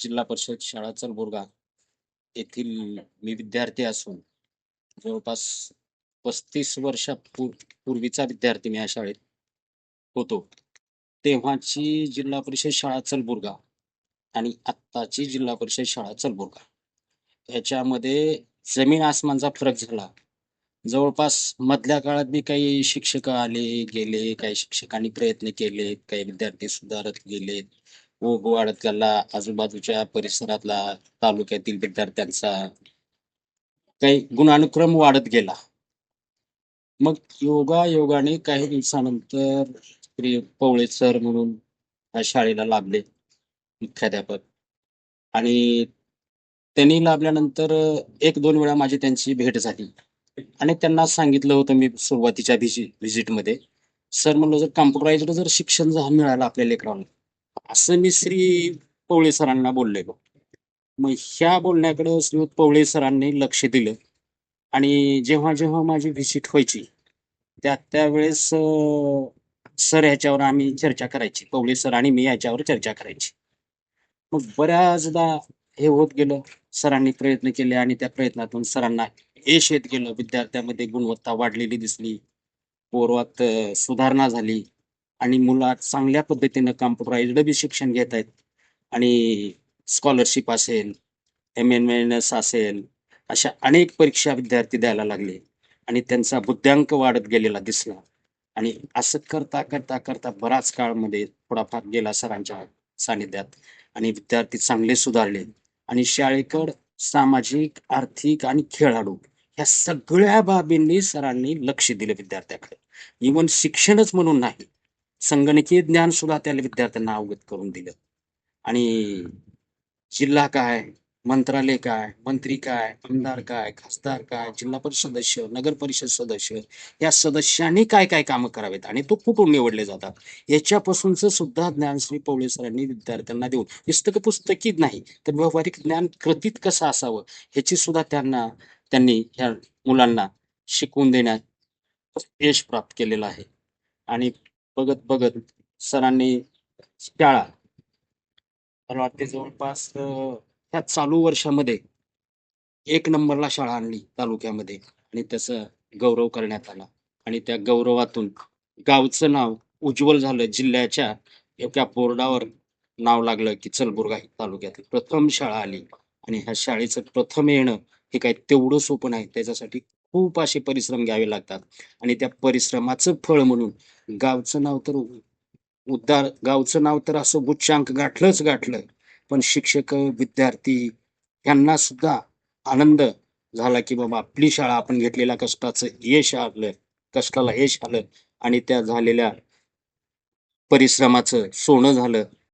जिल्हा परिषद शाळा चलबुर्गा येथील मी विद्यार्थी असून जवळपास पस्तीस वर्षापूर पूर्वीचा विद्यार्थी मी या शाळेत होतो. तेव्हाची जिल्हा परिषद शाळा चलबुर्गा आणि आत्ताची जिल्हा परिषद शाळा चलबुर्गा याच्यामध्ये जमीन आसमानचा फरक झाला. जवळपास मधल्या काळात बी काही शिक्षक आले गेले काही शिक्षकांनी प्रयत्न केले काही विद्यार्थी सुधारत गेलेत. व वाढत गेला आजूबाजूच्या परिसरातला तालुक्यातील विद्यार्थ्यांचा काही गुणानुक्रम वाढत गेला. मग योगा योगाने काही दिवसानंतर श्री पवळे सर म्हणून या शाळेला लाभले मुख्याध्यापक. आणि त्यांनी लाभल्यानंतर एक दोन वेळा माझी त्यांची भेट झाली. आणि त्यांना सांगितलं होतं मी सुरुवातीच्या व्हिजिटमध्ये. सर म्हणलं जर कम्प्युटराइज्ड जर शिक्षण जर मिळालं आपल्या लेकरांना असं मी श्री पवळे सरांना बोललेलो मग ह्या बोलण्याकडे श्रीयुत पवळे सरांनी लक्ष दिलं. आणि जेव्हा जेव्हा माझी व्हिजिट व्हायची त्या त्यावेळेस सर ह्याच्यावर आम्ही चर्चा करायची. पवळे सर आणि मी याच्यावर चर्चा करायची. मग बऱ्याचदा हे होत गेलं. सरांनी प्रयत्न केले आणि त्या प्रयत्नातून सरांना यश येत गेलं. विद्यार्थ्यामध्ये गुणवत्ता वाढलेली दिसली. पोरवात सुधारणा झाली. आणि मुलं चांगल्या पद्धतीनं कॉम्प्युटराइज्ड बी शिक्षण घेत आहेत. आणि स्कॉलरशिप असेल एम एन एन एस असेल अशा अनेक परीक्षा विद्यार्थी द्यायला लागले. आणि त्यांचा बुद्ध्यांक वाढत गेलेला दिसला. आणि असं करता करता करता बराच काळमध्ये थोडाफार गेला सरांच्या सानिध्यात. आणि विद्यार्थी चांगले सुधारले. आणि शाळेकड सामाजिक आर्थिक आणि खेळाडू ह्या सगळ्या बाबींनी सरांनी लक्ष दिलं विद्यार्थ्याकडे. इवन शिक्षणच म्हणून नाही संगणकीय ज्ञान सुद्धा त्या विद्यार्थ्यांना अवगत करून दिलं. आणि जिल्हा काय मंत्रालय काय मंत्री काय आमदार काय खासदार काय जिल्हा परिषद सदस्य नगर परिषद सदस्य या सदस्यांनी काय काय कामं करावेत आणि तो कुठून निवडले जातात? याच्यापासूनच सुद्धा ज्ञान श्री पवळे सरांनी विद्यार्थ्यांना देऊन पुस्तक पुस्तकीच नाही तर व्यावहारिक ज्ञान कृतीत कसं असावं? ह्याची सुद्धा त्यांना त्यांनी ह्या मुलांना शिकवून देण्यात यश प्राप्त केलेलं आहे. आणि बघत बघत सरांनी शाळा. मला वाटते जवळपास अं, ह्या चालू वर्षामध्ये एक नंबरला शाळा आणली तालुक्यामध्ये आणि त्याचा गौरव करण्यात आला. आणि त्या गौरवातून गावचं नाव उज्ज्वल झालं. जिल्ह्याच्या एका बोर्डावर नाव लागलं की चलबुर्गा तालुक्यातली प्रथम शाळा आली. आणि ह्या शाळेचं प्रथम येणं हे काय तेवढं सोपं नाही. त्याच्यासाठी खूप असे परिश्रम घ्यावे लागतात. आणि त्या परिश्रमाचं फळ म्हणून गावचं नाव तर उद्धार गावचं नाव तर असं उच्चांक गाठलंच गाठलं. पण शिक्षक विद्यार्थी यांना सुद्धा आनंद झाला की बाबा आपली शाळा आपण घेतलेल्या कष्टाचं यश आलं कष्टाला यश आलं. आणि त्या झालेल्या परिश्रमाचं सोनं झालं.